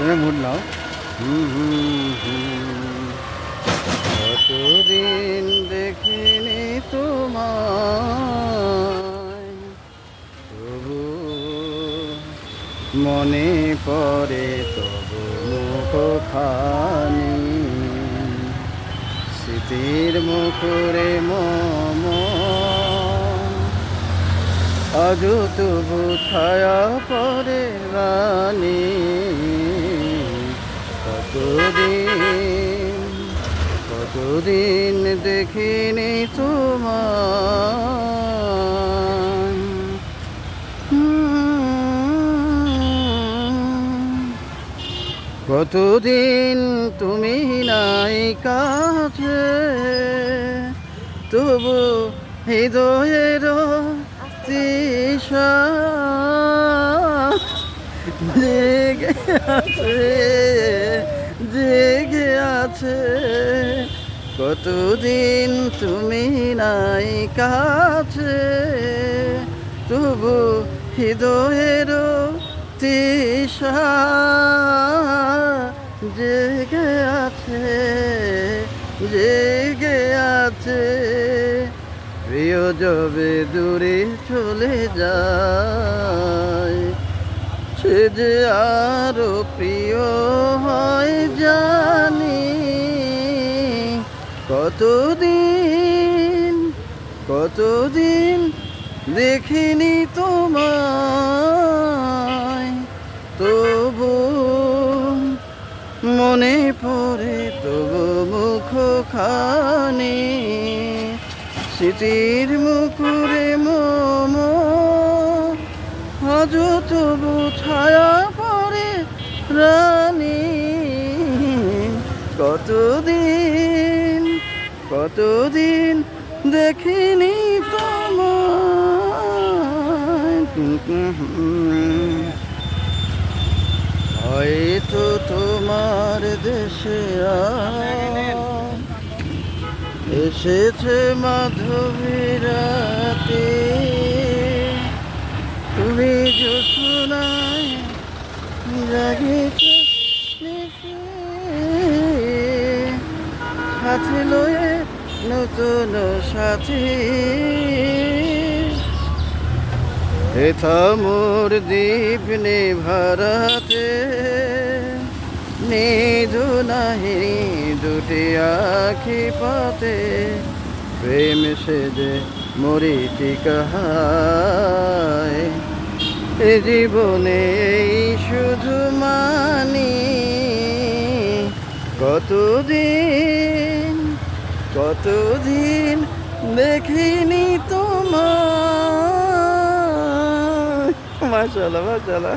তুমি মুড নাও। কতদিন দেখিনি তোমায়। তবু মনে পড়ে তবু মুখ খানি স্মৃতির মুখরে মম। আজ তবু ছায়া পরে রানী। কতদিন দেখিনি তোমার কতদিন তুমি নাই কাছে তবু হৃদয়ের জেগে আছে জেগে আছে। কতদিন তুমি নাই কাছে, তবু হৃদয়ের তৃষা জেগে আছে জেগে আছে। প্রিয় জবে দূরে চলে যায়, সে যে আরও প্রিয় হয় জানি কতদিন কতদিন দেখিনি তোমায়? তবু মনে পড়ে তবু মুখ খানি স্মৃতির মুখরে মম আজ তবু ছায়া পরে রানী। কতদিন কতদিন দেখিনি হয়তো তোমার দেশে এসেছে মাধবীরাতে। তুমি জোছনায় জাগিতে সাথে লয়ে নতুন সাথী। মোর দ্বীপ ভারতে নিধু নাহি দুটি আখি পাতে, প্রেম সে যে মরিটি কাহায়। জীবনে শুধু মানি, কতদিন কতদিন দেখিনি তোমার মাশাল্লাহ মাশাল্লাহ